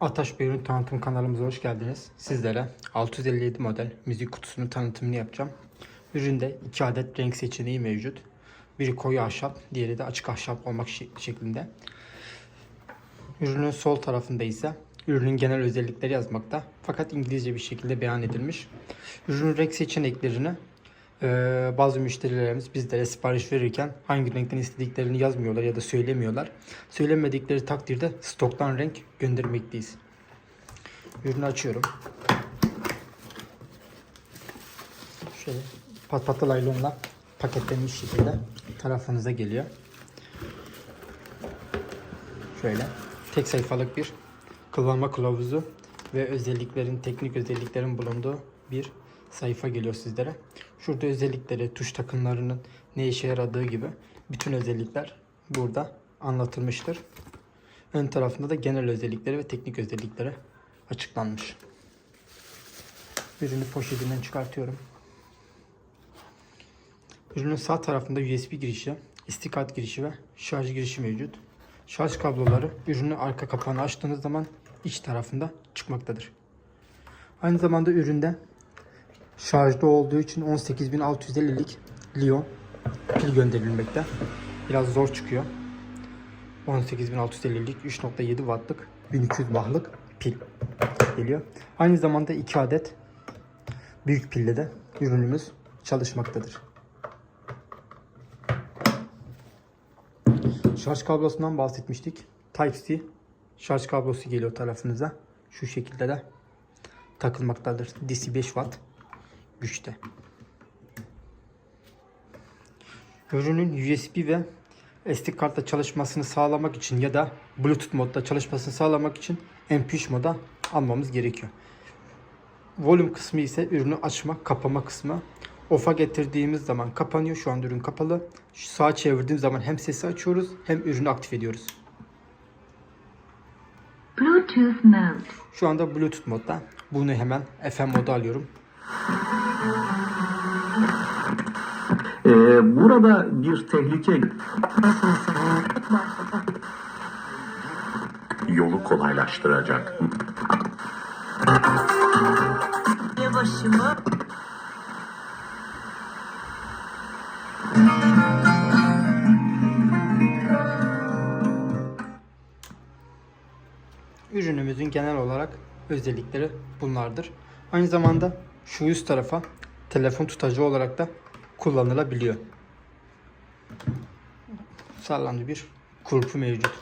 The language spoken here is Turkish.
Ataş Bey'in tanıtım kanalımıza hoş geldiniz. Sizlere 657 model müzik kutusunun tanıtımını yapacağım. Üründe iki adet renk seçeneği mevcut. Biri koyu ahşap, diğeri de açık ahşap olmak şeklinde. Ürünün sol tarafında ise ürünün genel özellikleri yazmakta. Fakat İngilizce bir şekilde beyan edilmiş. Ürünün renk seçeneklerini eee, bazı müşterilerimiz bizlere sipariş verirken hangi renkten istediklerini yazmıyorlar ya da söylemiyorlar. Söylemedikleri takdirde stoktan renk göndermekteyiz. Ürünü açıyorum. Şöyle pat patlı laylonla paketlenmiş şekilde tarafınıza geliyor. Şöyle tek sayfalık bir kullanma kılavuzu ve özelliklerin, teknik özelliklerin bulunduğu bir sayfa geliyor sizlere. Şurada özellikleri, tuş takımlarının ne işe yaradığı gibi bütün özellikler burada anlatılmıştır. Ön tarafında da genel özellikleri ve teknik özellikleri açıklanmış. Ürünü poşetinden çıkartıyorum. Ürünün sağ tarafında USB girişi, istikat girişi ve şarj girişi mevcut. Şarj kabloları ürünün arka kapağını açtığınız zaman iç tarafında çıkmaktadır. Aynı zamanda üründe şarjda olduğu için 18650'lik Lion pil gönderilmekte. Biraz zor çıkıyor. 18650'lik 3.7 wattlık 1200 wattlık pil geliyor. Aynı zamanda 2 adet büyük pille de ürünümüz çalışmaktadır. Şarj kablosundan bahsetmiştik. Type-C şarj kablosu geliyor tarafınıza. Şu şekilde de takılmaktadır. DC 5 watt güçte. Ürünün USB ve SD kartla çalışmasını sağlamak için ya da Bluetooth modda çalışmasını sağlamak için MP3 moda almamız gerekiyor. Volüm kısmı ise ürünü açma, kapama kısmı. Off'a getirdiğimiz zaman kapanıyor. Şu an ürün kapalı. Şu sağa çevirdiğim zaman hem sesi açıyoruz hem ürünü aktif ediyoruz. Bluetooth mode. Şu anda Bluetooth modda. Bunu hemen FM moda alıyorum. Ee, burada bir tehlike yolu kolaylaştıracak. Yavaşımı. Ürünümüzün genel olarak özellikleri bunlardır. Aynı zamanda şu üst tarafa telefon tutacı olarak da kullanılabiliyor. Sağlamlı bir kulpu mevcut.